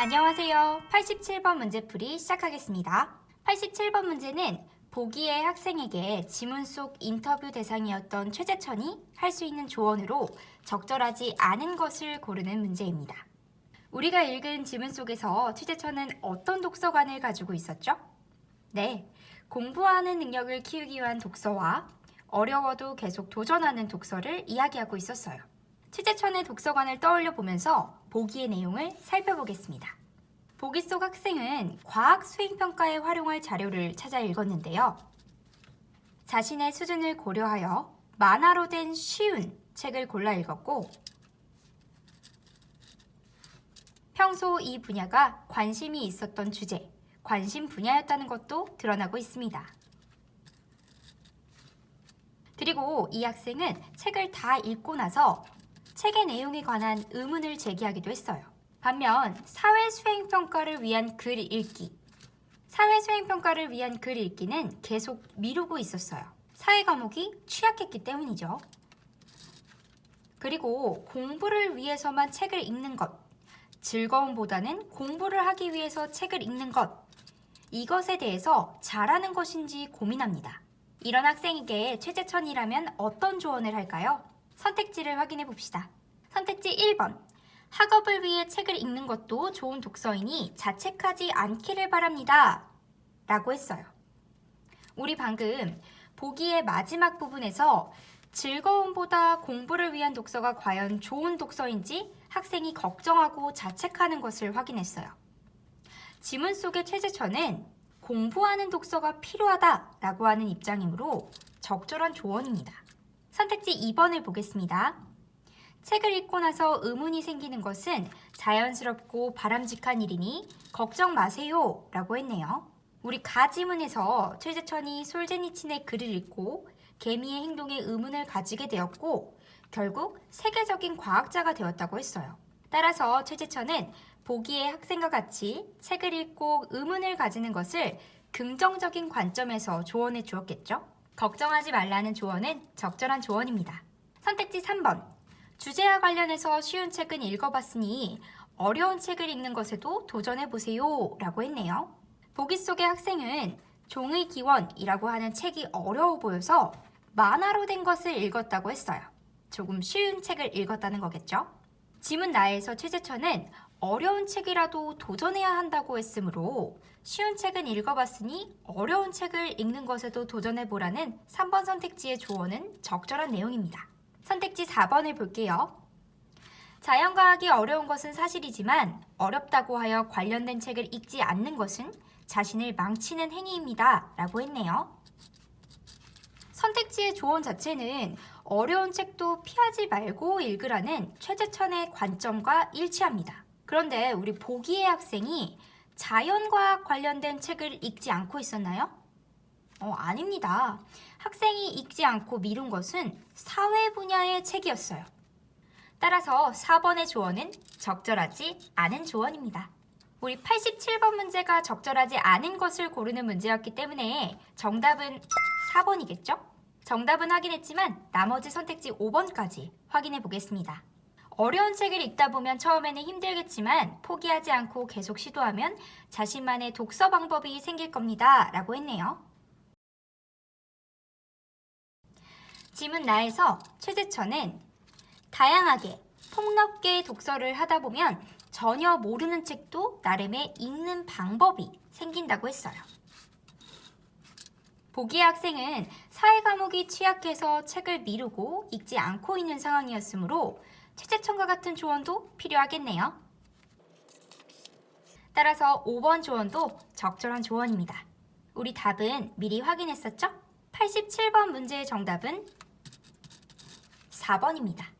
안녕하세요. 87번 문제풀이 시작하겠습니다. 87번 문제는 보기의 학생에게 지문 속 인터뷰 대상이었던 최재천이 할 수 있는 조언으로 적절하지 않은 것을 고르는 문제입니다. 우리가 읽은 지문 속에서 최재천은 어떤 독서관을 가지고 있었죠? 네, 공부하는 능력을 키우기 위한 독서와 어려워도 계속 도전하는 독서를 이야기하고 있었어요. 최재천의 독서관을 떠올려 보면서 보기의 내용을 살펴보겠습니다. 보기 속 학생은 과학 수행평가에 활용할 자료를 찾아 읽었는데요. 자신의 수준을 고려하여 만화로 된 쉬운 책을 골라 읽었고, 평소 이 분야가 관심이 있었던 주제, 관심 분야였다는 것도 드러나고 있습니다. 그리고 이 학생은 책을 다 읽고 나서 책의 내용에 관한 의문을 제기하기도 했어요. 반면 사회수행평가를 위한 글 읽기. 사회수행평가를 위한 글 읽기는 계속 미루고 있었어요. 사회 과목이 취약했기 때문이죠. 그리고 공부를 위해서만 책을 읽는 것. 즐거움보다는 공부를 하기 위해서 책을 읽는 것. 이것에 대해서 잘하는 것인지 고민합니다. 이런 학생에게 최재천이라면 어떤 조언을 할까요? 선택지를 확인해 봅시다. 선택지 1번. 학업을 위해 책을 읽는 것도 좋은 독서이니 자책하지 않기를 바랍니다. 라고 했어요. 우리 방금 보기의 마지막 부분에서 즐거움보다 공부를 위한 독서가 과연 좋은 독서인지 학생이 걱정하고 자책하는 것을 확인했어요. 지문 속의 최재천은 공부하는 독서가 필요하다라고 하는 입장이므로 적절한 조언입니다. 선택지 2번을 보겠습니다. 책을 읽고 나서 의문이 생기는 것은 자연스럽고 바람직한 일이니 걱정 마세요 라고 했네요. 우리 가지문에서 최재천이 솔제니친의 글을 읽고 개미의 행동에 의문을 가지게 되었고 결국 세계적인 과학자가 되었다고 했어요. 따라서 최재천은 보기의 학생과 같이 책을 읽고 의문을 가지는 것을 긍정적인 관점에서 조언해 주었겠죠? 걱정하지 말라는 조언은 적절한 조언입니다. 선택지 3번. 주제와 관련해서 쉬운 책은 읽어봤으니 어려운 책을 읽는 것에도 도전해보세요 라고 했네요. 보기 속의 학생은 종의 기원이라고 하는 책이 어려워 보여서 만화로 된 것을 읽었다고 했어요. 조금 쉬운 책을 읽었다는 거겠죠? 지문 나에서 최재천은 어려운 책이라도 도전해야 한다고 했으므로 쉬운 책은 읽어봤으니 어려운 책을 읽는 것에도 도전해보라는 3번 선택지의 조언은 적절한 내용입니다. 선택지 4번을 볼게요. 자연과학이 어려운 것은 사실이지만 어렵다고 하여 관련된 책을 읽지 않는 것은 자신을 망치는 행위입니다. 라고 했네요. 선택지의 조언 자체는 어려운 책도 피하지 말고 읽으라는 최재천의 관점과 일치합니다. 그런데 우리 보기의 학생이 자연과학 관련된 책을 읽지 않고 있었나요? 어, 아닙니다. 학생이 읽지 않고 미룬 것은 사회 분야의 책이었어요. 따라서 4번의 조언은 적절하지 않은 조언입니다. 우리 87번 문제가 적절하지 않은 것을 고르는 문제였기 때문에 정답은 4번이겠죠? 정답은 확인했지만 나머지 선택지 5번까지 확인해 보겠습니다. 어려운 책을 읽다 보면 처음에는 힘들겠지만 포기하지 않고 계속 시도하면 자신만의 독서 방법이 생길 겁니다. 라고 했네요. 지문 나에서 최재천은 다양하게 폭넓게 독서를 하다 보면 전혀 모르는 책도 나름의 읽는 방법이 생긴다고 했어요. 보기의 학생은 사회 과목이 취약해서 책을 미루고 읽지 않고 있는 상황이었으므로 최재천과 같은 조언도 필요하겠네요. 따라서 5번 조언도 적절한 조언입니다. 우리 답은 미리 확인했었죠? 87번 문제의 정답은 4번입니다.